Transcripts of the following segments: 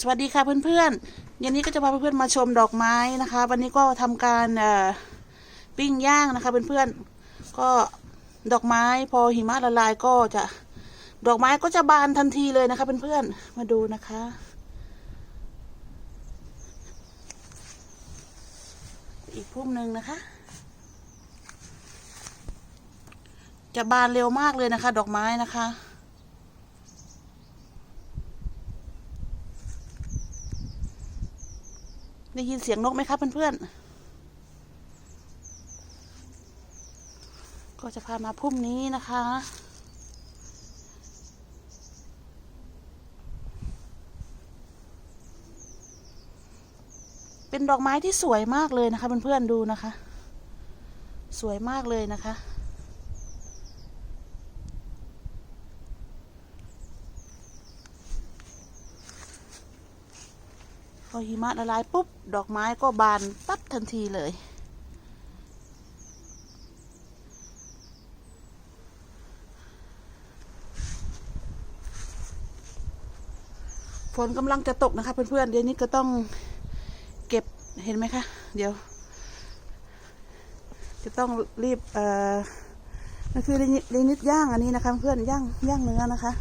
สวัสดีค่ะเพื่อนๆย็นนี้ก็จะพาเพื่อนๆมาชมดอกไม้นะคะ วันนี้ก็ทำการปิ้งย่างนะคะเพื่อนๆก็ดอกไม้พอหิมะละลายก็จะดอกไม้ก็จะบานทันทีเลยนะคะเพื่อนๆมาดูนะคะ อีกพุ่มหนึ่งนะคะ จะบานเร็วมากเลยนะคะ ดอกไม้นะคะ ได้ยินเสียงนกไหมครับเพื่อนๆ ก็จะพามาพุ่มนี้นะคะ เป็นดอกไม้ที่สวยมากเลยนะคะเพื่อนๆดูนะคะ สวยมากเลยนะคะ อหิมะละลายปุ๊บ ดอกไม้ก็บานปั๊บทันทีเลย ฝนกำลังจะตกนะคะเพื่อนๆ เดี๋ยวนี้ก็ต้องเก็บเห็นไหมคะ เดี๋ยว จะต้องรีบเอ่อนั่นคือเรนิดย่างอันนี้นะคะ เพื่อนย่างย่างเนื้อนะคะ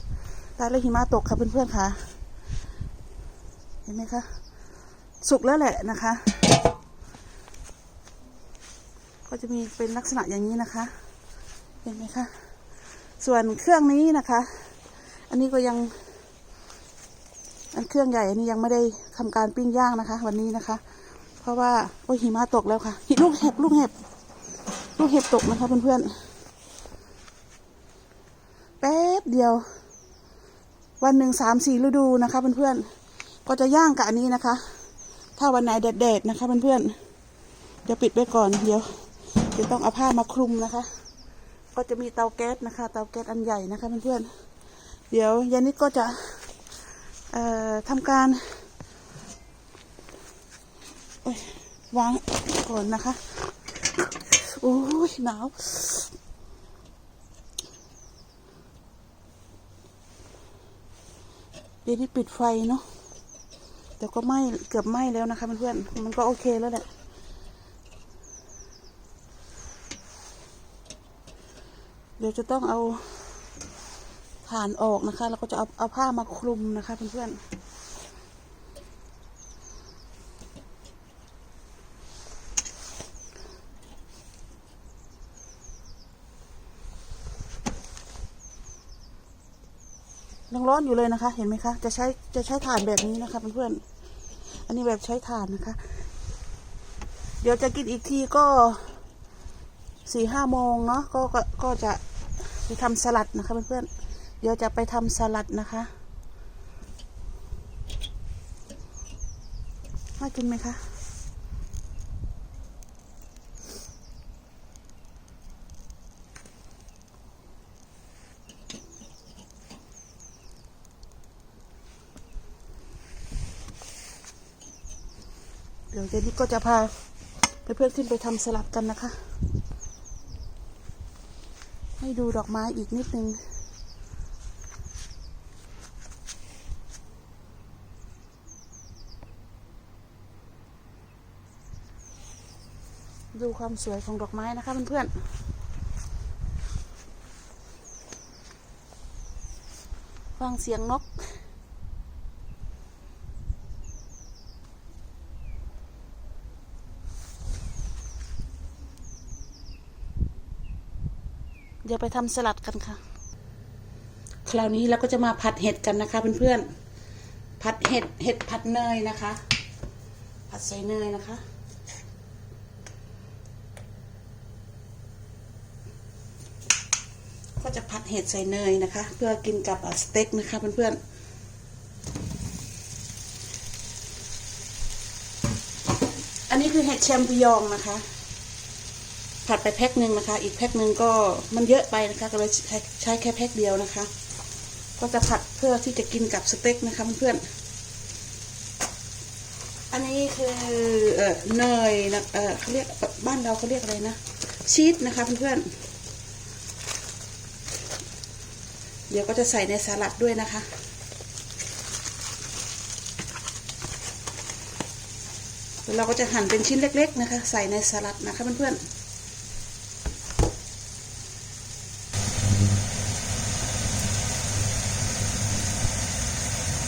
ตายแล้วหิมะตกค่ะเพื่อนๆค่ะ เห็นไหมคะ สุกแล้วแหละนะคะ ก็จะมีเป็นลักษณะอย่างนี้นะคะ เห็นไหมคะ ส่วนเครื่องนี้นะคะ อันนี้ก็ยัง อันเครื่องใหญ่อันนี้ยังไม่ได้ทำการปิ้งย่างนะคะ วันนี้นะคะ เพราะว่าโอ้หิมะตกแล้วค่ะลูกเห็บลูกเห็บลูกเห็บตกนะคะเพื่อนๆ แป๊บเดียว วันหนึ่งสามสี่ฤดูนะคะเพื่อนๆ ก็จะย่างกับอันนี้นะคะ ถ้าวันไหนแดดๆนะคะเพื่อนๆเดี๋ยวปิดไว้ก่อนเดี๋ยวจะต้องเอาผ้ามาคลุมนะคะ ก็จะมีเตาแก๊สนะคะ เตาแก๊สอันใหญ่นะคะเพื่อนๆเดี๋ยวยานิดก็จะเอ่อทำการวางก่อนนะคะโอ้ยหนาวเดี๋ยวนี้ปิดไฟเนาะ แต่ก็ไหม้เกือบไหม้แล้วนะคะเพื่อนๆมันก็โอเคแล้วแหละเดี๋ยวจะต้องเอาถ่านออกนะคะ แล้วก็จะเอาเอาผ้ามาคลุมนะคะเพื่อนๆ ยังร้อนอยู่เลยนะคะ เห็นไหมคะ จะใช้จะใช้ถ่านแบบนี้นะคะเพื่อนๆอันนี้แบบใช้ถ่านนะคะ เดี๋ยวจะกินอีกทีก็สี่ห้าโมงเนาะก็ก็ก็จะไปทำสลัดนะคะเพื่อนๆเดี๋ยวจะไปทำสลัดนะคะน่ากินไหมคะ เดี๋ยวเจนี่ก็จะพาเพื่อนๆขึ้นไปทำสลัดกันนะคะ ให้ดูดอกไม้อีกนิดนึงดูความสวยของดอกไม้นะคะเพื่อนๆ ฟังเสียงนก เดี๋ยวไปทำสลัดกันค่ะ คราวนี้เราก็จะมาผัดเห็ดกันนะคะเพื่อนๆ ผัดเห็ดเห็ดผัดเนยนะคะ ผัดใส่เนยนะคะ ก็จะผัดเห็ดใส่เนยนะคะ เพื่อกินกับสเต็กนะคะเพื่อนๆอันนี้คือเห็ดแชมปิญองนะคะ ผัดไปแพ็คหนึ่งนะคะ อีกแพ็คหนึ่งก็มันเยอะไปนะคะก็เลยใช้แค่แพ็คเดียวนะคะ ก็จะผัดเพื่อที่จะกินกับสเต็กนะคะเพื่อนๆอันนี้คือเออเนยนะเออเขาเรียกบ้านเราเขาเรียกอะไรนะชีสนะคะเพื่อนๆเดี๋ยวก็จะใส่ในสลัดด้วยนะคะแล้วเราก็จะหั่นเป็นชิ้นเล็ก ๆ นะคะ ใส่ในสลัดนะคะเพื่อนๆ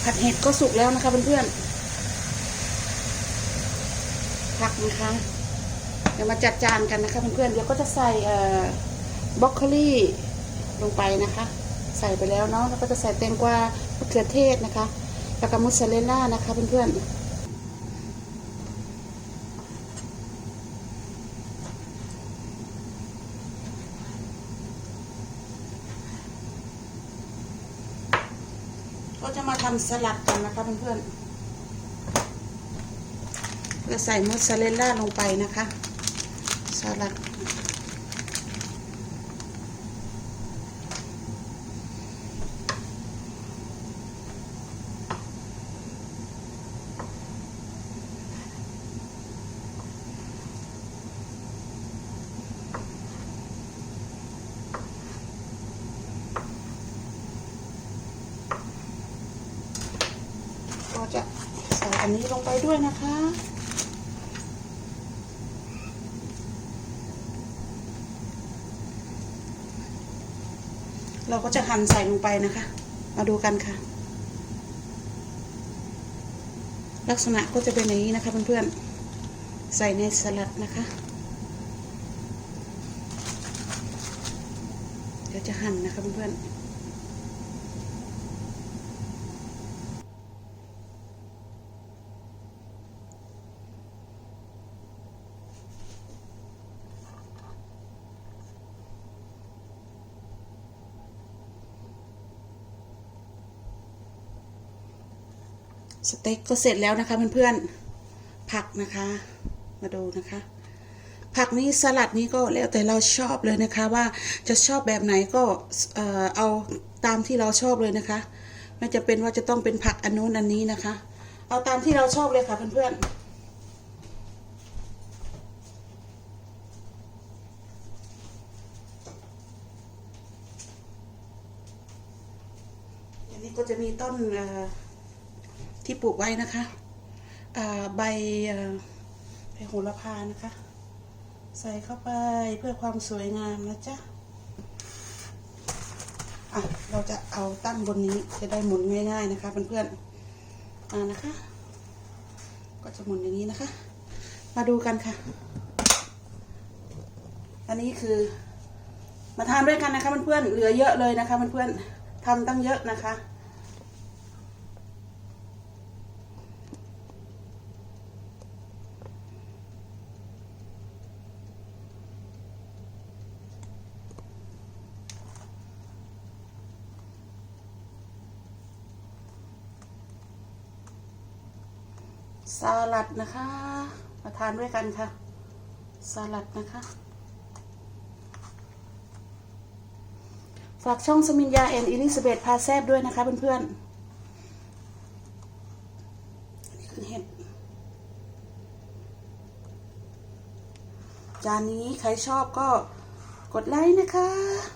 ผัดเห็ดก็สุกแล้วนะคะเพื่อนๆผักนะคะเดี๋ยวมาจัดจานกันนะคะเพื่อนๆเดี๋ยวก็จะใส่บล็อกโคลี่ลงไปนะคะ ใส่ไปแล้วเนาะแล้วก็จะใส่แตงกวามะเขือเทศนะคะ แล้วก็มุสซาเรลล่านะคะเพื่อนๆ ก็จะมาทำสลัดกันนะคะเพื่อนๆก็ใส่มอสซาเรลล่าลงไปนะคะ สลัด ก็จะใส่ อันนี้ลงไปด้วยนะคะ เราก็จะหั่นใส่ลงไปนะคะ มาดูกันค่ะ ลักษณะก็จะเป็นอย่างนี้นะคะเพื่อนๆ ใส่ในสลัดนะคะ เดี๋ยวจะหั่นนะคะเพื่อนๆ สเต็กก็เสร็จแล้วนะคะเพื่อนๆผักนะคะ มาดูนะคะ ผักนี้สลัดนี้ก็แล้วแต่เราชอบเลยนะคะ ว่าจะชอบแบบไหนก็เออเอาตามที่เราชอบเลยนะคะ ไม่จะเป็นว่าจะต้องเป็นผักอันนู้นอันนี้นะคะ เอาตามที่เราชอบเลยค่ะเพื่อนๆอันนี้ก็จะมีต้นเอ่อ ที่ปลูกไว้นะคะใบใบโหระพานะคะ ใส่เข้าไปเพื่อความสวยงามนะจ๊ะอะเราจะเอาตั้งบนนี้จะได้หมุนง่าย ๆนะคะเพื่อนๆอ่านะคะ ก็จะหมุนอย่างนี้นะคะ มาดูกันค่ะ อันนี้คือมาทานด้วยกันนะคะเพื่อนๆเหลือเยอะเลยนะคะเพื่อนๆทำตั้งเยอะนะคะ สลัดนะคะ มาทานด้วยกันค่ะ สลัดนะคะ ฝากช่องสมิญญาแอนอิลิซาเบธพาแซบด้วยนะคะเพื่อนๆจานนี้ใครชอบก็กดไลค์นะคะ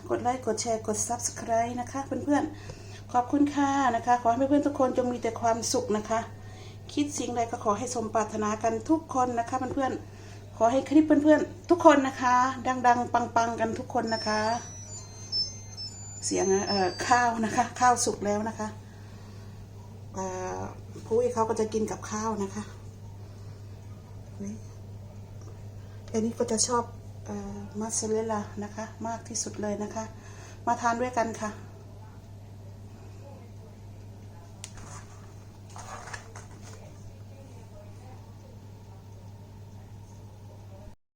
กดไลค์กดแชร์กด Subscribe นะคะ เพื่อนๆ ขอบคุณค่ะนะคะ ขอให้เพื่อนๆทุกคนจงมีแต่ความสุขนะคะ คิดสิ่งใดก็ขอให้สมปรารถนากันทุกคนนะคะเพื่อนๆขอให้คลิปเพื่อนๆทุกคนนะคะ ดังๆ ปังๆ กันทุกคนนะคะ เสียงเอ่อข้าวนะคะ ข้าวสุกแล้วนะคะเอ่อพุ้ยเขาก็จะกินกับข้าวนะคะนี่อันนี้ก็จะชอบอมัสเซเรลล่านะคะ มากที่สุดเลยนะคะ มาทานด้วยกันค่ะ